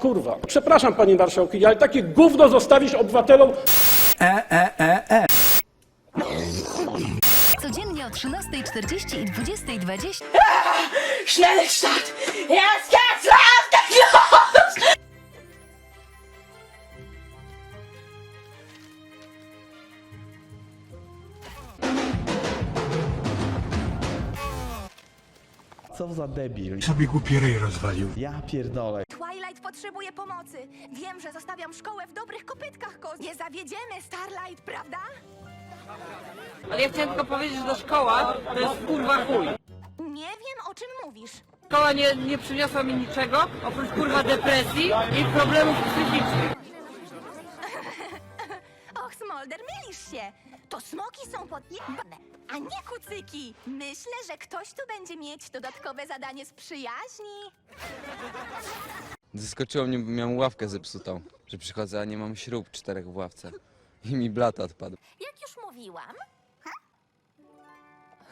Kurwa, przepraszam panie marszałku, ale takie gówno zostawić obywatelom Codziennie o 13.40 i 20.20 Schnellstadt! Jetzt geht's los! Co za debil. Sobie głupi ryj rozwalił. Ja pierdolę. Twilight potrzebuje pomocy. Wiem, że zostawiam szkołę w dobrych kopytkach, Koz. Nie zawiedziemy, Starlight, prawda? Ale ja chciałem tylko powiedzieć, że ta szkoła to jest kurwa chuj. Nie wiem, o czym mówisz. Szkoła nie, nie przyniosła mi niczego, oprócz kurwa depresji i problemów psychicznych. Och, Smolder, mylisz się. To smoki są podjebane, a nie kucyki. Myślę, że ktoś tu będzie mieć dodatkowe zadanie z przyjaźni. Zaskoczyło mnie, bo miałem ławkę zepsutą, że przychodzę, a nie mam śrub czterech w ławce. I mi blat odpadł. Jak już mówiłam.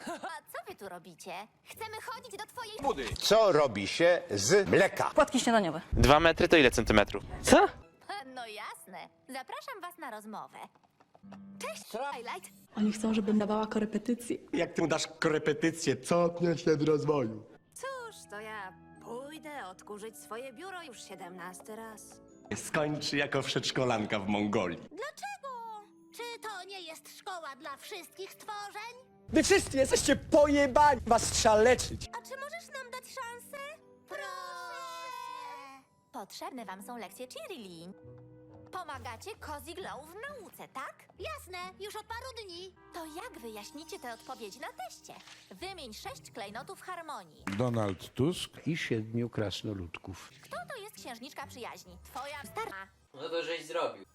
A co wy tu robicie? Chcemy chodzić do twojej... Co robi się z mleka? Płatki śniadaniowe. Dwa metry to ile centymetrów? Co? No jasne. Zapraszam was na rozmowę. Cześć, Twilight. Oni chcą, żebym dawała korepetycje. Jak ty mu dasz korepetycję, cofnie się do rozwoju. Cóż, to ja pójdę odkurzyć swoje biuro już siedemnasty raz. Skończy jako przedszkolanka w Mongolii. Dlaczego? Czy to nie jest szkoła dla wszystkich stworzeń? Wy wszyscy jesteście pojebani! Was trzeba leczyć! A czy możesz nam dać szansę? Proszę. Potrzebne wam są lekcje cheerleading. Pomagacie Cozy Glow w nauce, tak? Jasne, już od paru dni. To jak wyjaśnicie te odpowiedzi na teście? Wymień sześć klejnotów harmonii. Donald Tusk i siedmiu krasnoludków. Kto to jest księżniczka przyjaźni? Twoja stara. No to żeś zrobił.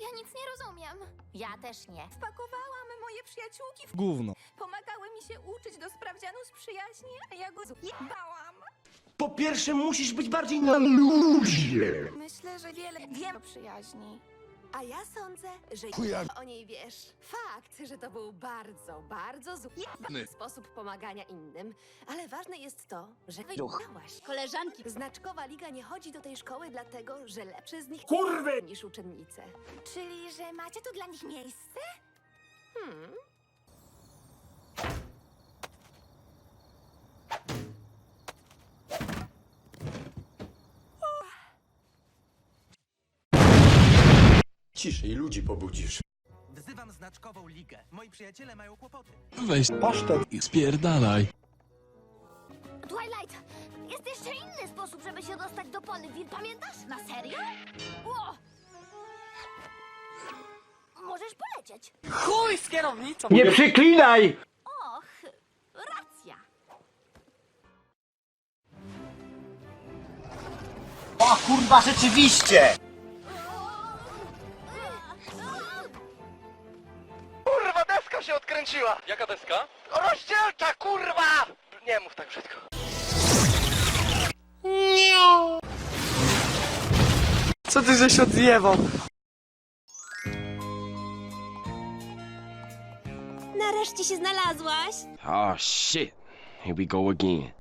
Ja nic nie rozumiem. Ja też nie. Wpakowałam moje przyjaciółki w Gówno. Pomagały mi się uczyć do sprawdzianu z przyjaźni, a ja go zjebałam. Po pierwsze musisz być bardziej na luzie. Myślę, że wiele wiem o przyjaźni. A ja sądzę, że o niej wiesz. Fakt, że to był bardzo, bardzo zły sposób pomagania innym. Ale ważne jest to, że wyjechałaś. Koleżanki. Znaczkowa liga nie chodzi do tej szkoły dlatego, że lepsze z nich Kurwy! niż uczennice. Czyli, że macie tu dla nich miejsce? Hmm. Ciszej, ludzi pobudzisz. Wzywam znaczkową ligę. Moi przyjaciele mają kłopoty. Weź pasztet i spierdalaj. Twilight, jest jeszcze inny sposób, żeby się dostać do Ponyville, pamiętasz? Na serio? Ło! Możesz polecieć. Chuj z kierownicą! Nie przyklinaj! Och, racja. O kurwa, rzeczywiście! Deska się odkręciła! Jaka deska? Rozdzielcza, kurwa! Nie mów tak brzydko. Co ty żeś odjebał? Nareszcie się znalazłaś. Oh shit. Here we go again.